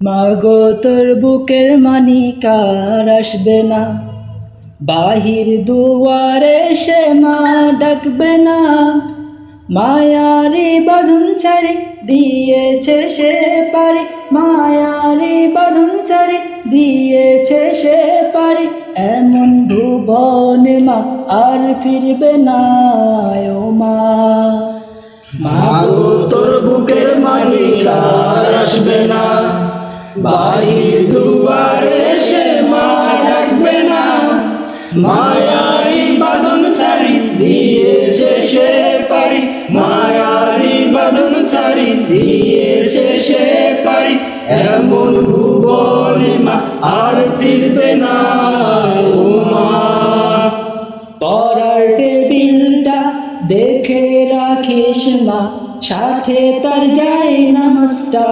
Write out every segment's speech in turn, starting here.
মাগো, তোর বুকের মানিকার আসবে না। বাহির দুয়ারে সে মা ডাকবে না। মায়ারি বাঁধন ছাড়ি, দিয়েছে সে পারি। মায়ারি বাঁধন ছাড়ি, দিয়েছে সে পারি। এমন ভুবনে মা আর ফিরবে না, ও মা। মাগো, তোর বুকের মালিক বাহির দুয়ারে সে মা ডাকবে না। মায়ারি বাঁধন সারি, দিয়েছে সে পারি। মায়ারি বাঁধন সারি, দিয়েছে সে পারি। এমন ভুবনে মা আর ফিরবে না পড়ার টেবিলটা দেখে রাখিস মা, সাথে তার যায় নামাজটা।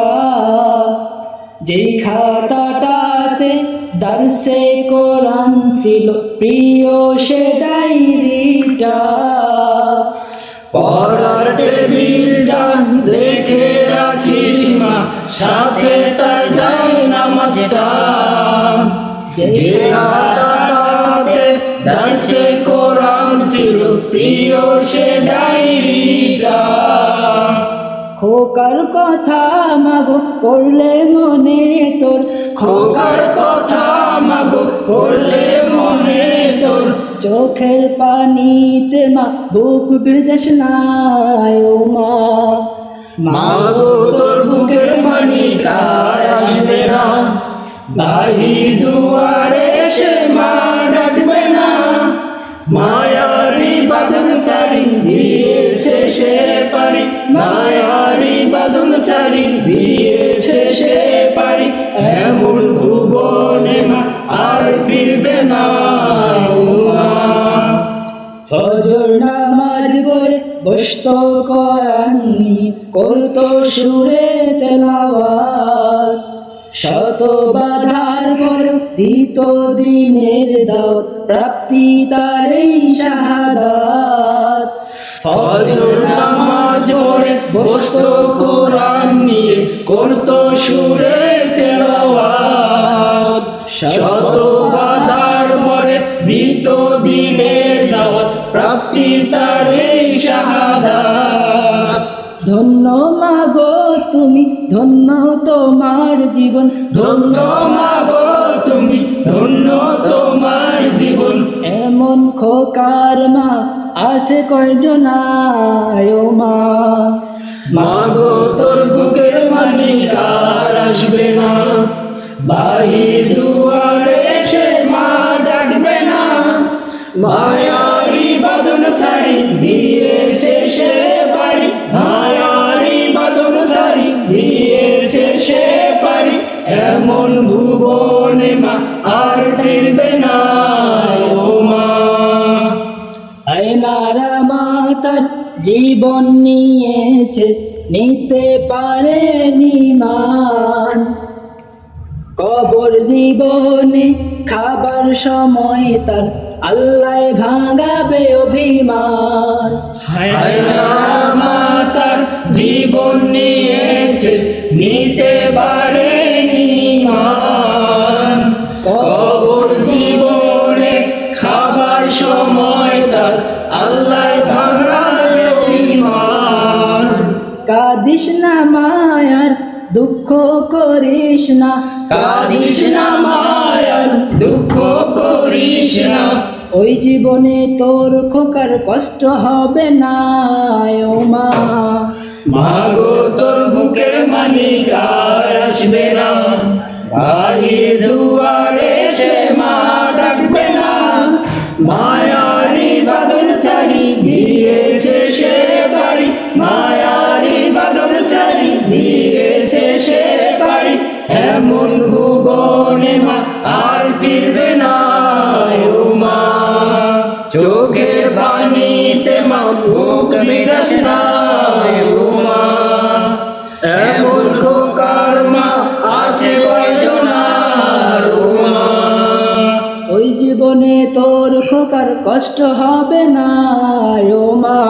যেই খাতাটাতে দার্সে কোরআন ছিল, প্রিয় সে ডায়েরিটা। পড়ার টেবিলটা দেখে রাখিস মা, সাথে তার যাই নামাজটা। যে খাতাটাতে দার্সে কোরআন ছিল, প্রিয় সে ডায়েরিটা। খোকার কথা মাগো, পড়লে মনে তোর। খোকার কথা মাগো, পড়লে মনে তোর। চোখের পানিতে মা, বুক ভেজাস না ও মা। মাগো, তোর বুকের কার আসবে না। বাহির দুয়ারে সে মা ডাকবে না। মায়ারি পারি মায়ারি বাঁধন সারি দিয়েছে সে পারি। এমন ভুবনে মা আর ফিরবে না নামাজ বসত করানি, করতো সুরে তেলাওয়াত। শত বাধার পর দিত দিনের দাওয়াত, প্রাপ্তি তার এই শাহাদাত। ফজর বসতো কোরআন নিয়ে করতো সুরে তেলাওয়াত। শত বাধার পরে দিত দিনের দাওয়াত প্রাপ্তি তার শাহাদাত। ধন্য মাগো তুমি ধন্য তোমার জীবন। ধন্য মাগো তুমি ধন্য তোমার জীবন। এমন খোকার মা আছে কয়জনায় ও মা? মাগো, তোর বুকের মালিক আর আসবে না। বাহির দুয়ারে সে মা ডাকবে না। মায়ারি বাদন ছাড়ি দিয়েছে জীবন নিয়েছে নিতে পারে নিমান কবর জীবনে খাবার সময় তার আল্লাহ ভাঙাবে অভিমান। মাতার জীবন নিয়েছে নিতে পারে নিমান কবর জীবনে মায়ার দুঃখ করিস না, কাঁদিস না মায়ার দুঃখ করিস না। ওই জীবনে তোর খোকার কষ্ট হবে না, ও মা। মাগো, তোর বুকের মালিক আর আসবে না। বাহির দুয়ারে সে মা ডাকবে না। মায়ারি বাদন সারি দিয়েছে দিয়েছে সে বাড়ি, এমন ভুবনে মা আর ফিরবে না মা। চোখের পানিতে মা বুক বিরাস না মা। এমন খোকার মা আছে কয়জনার ও মা। ওই জীবনে তোর খোকার কষ্ট হবে না ও মা।